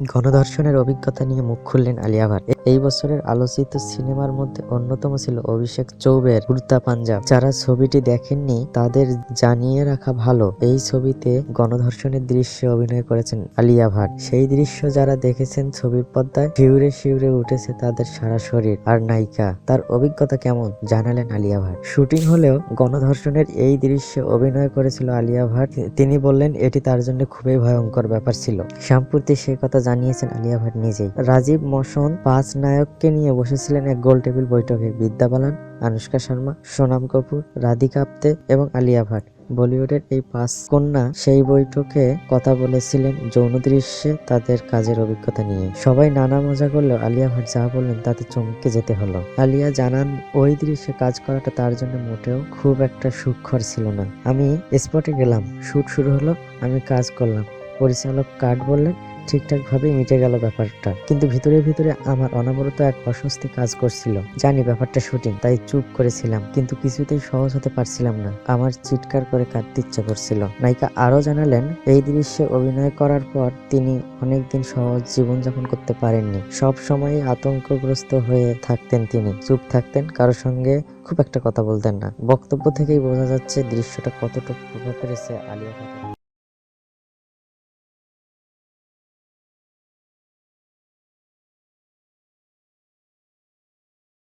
গণধর্ষণের অভিজ্ঞতা নিয়ে মুখ খুললেন আলিয়া ভাট। এই বছরের আলোচিত সিনেমার মধ্যে অন্যতম ছিল অভিষেক চৌবের কুর্তা পাঞ্জাব। যারা ছবিটি দেখেননি, তাদের জানিয়ে রাখা ভালো, এই ছবিতে গণধর্ষণের দৃশ্যে অভিনয় করেছেন আলিয়া ভাট। সেই দৃশ্য যারা দেখেছেন ছবির পর্দায়, শিউরে শিউরে উঠেছে তাদের সারা শরীর। আর নায়িকা, তার অভিজ্ঞতা কেমন, জানালেন আলিয়া ভাট। শুটিং হলেও গণধর্ষণের এই দৃশ্যে অভিনয় করেছিল আলিয়া ভাট। তিনি বললেন, এটি তার জন্য খুবই ভয়ঙ্কর ব্যাপার ছিল। সম্প্রতি সে কথা জানিয়েছেন আলিয়া ভাট নিজেই। রাজীব মোশন পাঁচ নায়ককে নিয়ে বসেছিলেন এক গোল টেবিল বৈঠকে বিদ্যা বালান, আনুষ্কা শর্মা, সোনাম কাপুর, রাধিকা আপ্তে এবং আলিয়া ভাট। বলিউডের এই পাঁচ কন্যা সেই বৈঠকে কথা বলেছিলেন যৌন দৃশ্যে তাদের কাজের অভিজ্ঞতা নিয়ে। সবাই নানা মজা করলেও আলিয়া ভাট যা বললেন তাতে চমকে যেতে হলো। আলিয়া জানান, ওই দৃশ্যে কাজ করাটা তার জন্য মোটেও খুব একটা সুখকর ছিল না। আমি স্পটে গেলাম, শুট শুরু হলো, আমি কাজ করলাম। পরিচালক কাট বললেন ঠিকঠাক ভাবে মিটে গেল ব্যাপারটা। কিন্তু ভিতরে ভিতরে আমার অনবরত এক অস্বস্তি কাজ করছিল। জানি ব্যাপারটা শুটিং তাই চুপ করেছিলাম, কিন্তু কিছুতেই সহজ হতে পারছিলাম না। আমার চিৎকার করে কাঁদতে ইচ্ছা করছিল। নায়িকা আরও জানালেন, এই দৃশ্যে অভিনয় করার পর তিনি অনেকদিন সহজ জীবনযাপন করতে পারেননি। সব সময় আতঙ্কগ্রস্ত হয়ে থাকতেন তিনি। চুপ থাকতেন কারও সঙ্গে খুব একটা কথা বলতেন না। বক্তব্য থেকেই বোঝা যাচ্ছে দৃশ্যটা কতটা প্রভাব ফেলেছে আলিয়া